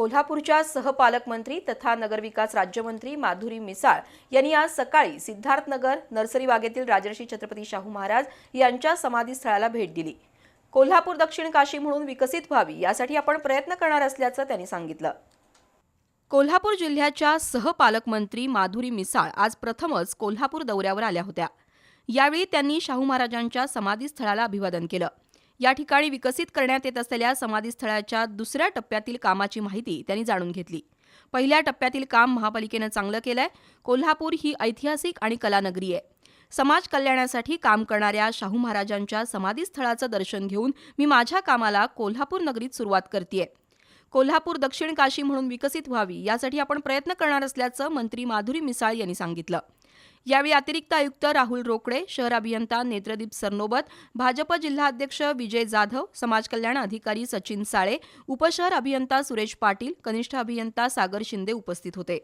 कोल्हापूरच्या सहपालकमंत्री तथा नगरविकास राज्यमंत्री माधुरी मिसाळ यांनी आज सकाळी सिद्धार्थनगर नर्सरी बागेतील राजर्षी छत्रपती शाहू महाराज यांच्या समाधीस्थळाला भेट दिली. कोल्हापूर दक्षिण काशी म्हणून विकसित व्हावी यासाठी आपण प्रयत्न करणार असल्याचं त्यांनी सांगितलं. कोल्हापूर जिल्ह्याच्या सहपालकमंत्री माधुरी मिसाळ आज प्रथमच कोल्हापूर दौऱ्यावर आल्या होत्या. यावेळी त्यांनी शाहू महाराजांच्या समाधीस्थळाला अभिवादन केलं. या ठिकाणी विकसित करण्यात येत असलेल्या समाधीस्थळाच्या दुसऱ्या टप्प्यातील कामाची माहिती त्यांनी जाणून घेतली. पहिल्या टप्प्यातील काम महापालिकेनं चांगलं केलंय. कोल्हापूर ही ऐतिहासिक आणि कलानगरी आहे. समाज कल्याणासाठी काम करणाऱ्या शाहू महाराजांच्या समाधीस्थळाचं दर्शन घेऊन मी माझ्या कामाला कोल्हापूर नगरीत सुरुवात करतेय. कोल्हापूर दक्षिण काशी म्हणून विकसित व्हावी यासाठी आपण प्रयत्न करणार असल्याचं मंत्री माधुरी मिसाळ यांनी सांगितलं. यावेळी अतिरिक्त आयुक्त राहुल रोकडे शहर अभियंता नेत्रदीप सरनोबत भाजप जिल्हाध्यक्ष विजय जाधव समाज कल्याण अधिकारी सचिन साळे उपशहर अभियंता सुरेश पाटील कनिष्ठ अभियंता सागर शिंदे उपस्थित होते.